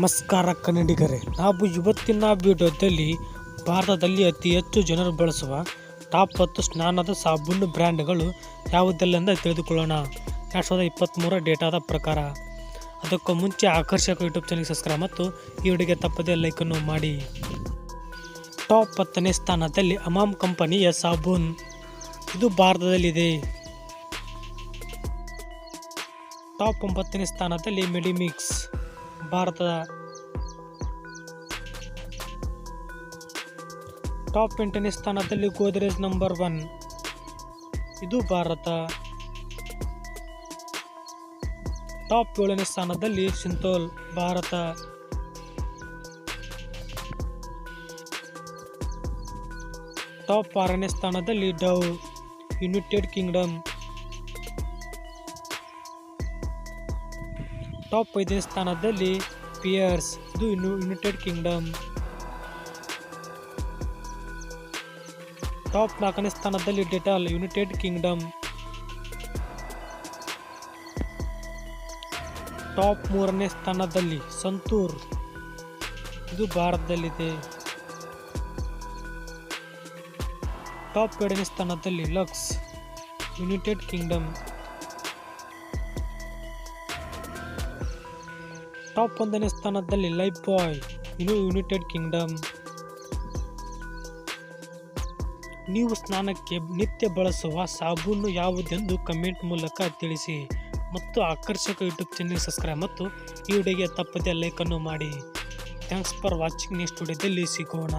ನಮಸ್ಕಾರ ಕನ್ನಡಿಗರೇ, ನಾವು ಇವತ್ತಿನ ವಿಡಿಯೋದಲ್ಲಿ ಭಾರತದಲ್ಲಿ ಅತಿ ಹೆಚ್ಚು ಜನರು ಬಳಸುವ ಟಾಪ್ ಹತ್ತು ಸ್ನಾನದ ಸಾಬೂನು ಬ್ರ್ಯಾಂಡ್ಗಳು ಯಾವುದೆಲ್ಲ ತಿಳಿದುಕೊಳ್ಳೋಣ. ಎರಡು ಸಾವಿರದ ಇಪ್ಪತ್ತ್ಮೂರ ಡೇಟಾದ ಪ್ರಕಾರ, ಅದಕ್ಕೂ ಮುಂಚೆ ಆಕರ್ಷಕ ಯೂಟ್ಯೂಬ್ ಚಾನಲ್ ಸಬ್ಸ್ಕ್ರೈಬ್ ಮತ್ತು ಈ ವಿಡಿಯೋಗೆ ತಪ್ಪದೇ ಲೈಕನ್ನು ಮಾಡಿ. ಟಾಪ್ ಹತ್ತನೇ ಸ್ಥಾನದಲ್ಲಿ ಅಮಾಮ್ ಕಂಪನಿಯ ಸಾಬೂನ್ ಇದು ಭಾರತದಲ್ಲಿದೆ. ಟಾಪ್ ಒಂಬತ್ತನೇ ಸ್ಥಾನದಲ್ಲಿ ಮೆಡಿಮಿಕ್ಸ್, ಭಾರತದ ಟಾಪ್ ಎಂಟನೇ ಸ್ಥಾನದಲ್ಲಿ ಗೋದ್ರೇಜ್ ನಂಬರ್ ಒನ್. ಇದು ಭಾರತ. ಟಾಪ್ ಏಳನೇ ಸ್ಥಾನದಲ್ಲಿ ಸಿಂಥೋಲ್ ಭಾರತ. ಟಾಪ್ ಆರನೇ ಸ್ಥಾನದಲ್ಲಿ ಡವ್ ಯುನೈಟೆಡ್ ಕಿಂಗ್ಡಮ್. ಟಾಪ್ ಐದನೇ ಸ್ಥಾನದಲ್ಲಿ ಪಿಯರ್ಸ್, ಇದು ಯುನೈಟೆಡ್ ಕಿಂಗ್ಡಮ್. ಟಾಪ್ ನಾಲ್ಕನೇ ಸ್ಥಾನದಲ್ಲಿ ಡೆಟಾಲ್, ಯುನೈಟೆಡ್ ಕಿಂಗ್ಡಮ್. ಟಾಪ್ ಮೂರನೇ ಸ್ಥಾನದಲ್ಲಿ ಸಂತೂರ್. ಇದು ಭಾರತದಲ್ಲಿದೆ. ಟಾಪ್ ಎರಡನೇ ಸ್ಥಾನದಲ್ಲಿ ಲಕ್ಸ್, ಯುನೈಟೆಡ್ ಕಿಂಗ್ಡಮ್. ಟಾಪ್ ಒಂದನೇ ಸ್ಥಾನದಲ್ಲಿ ಲೈಫ್ ಬಾಯ್, ಇದು ಯುನೈಟೆಡ್ ಕಿಂಗ್ಡಮ್. ನೀವು ಸ್ನಾನಕ್ಕೆ ನಿತ್ಯ ಬಳಸುವ ಸಾಬೂನು ಯಾವುದೆಂದು ಕಮೆಂಟ್ ಮೂಲಕ ತಿಳಿಸಿ ಮತ್ತು ಆಕರ್ಷಕ ಯೂಟ್ಯೂಬ್ ಚಾನಲ್ ಸಬ್ಸ್ಕ್ರೈಬ್ ಮತ್ತು ಈ ವಿಡಿಯೋಗೆ ತಪ್ಪದೆ ಲೈಕನ್ನು ಮಾಡಿ. Thanks for watching. ನೆಕ್ಸ್ಟ್ ವಿಡಿಯೋದಲ್ಲಿ ಸಿಗೋಣ.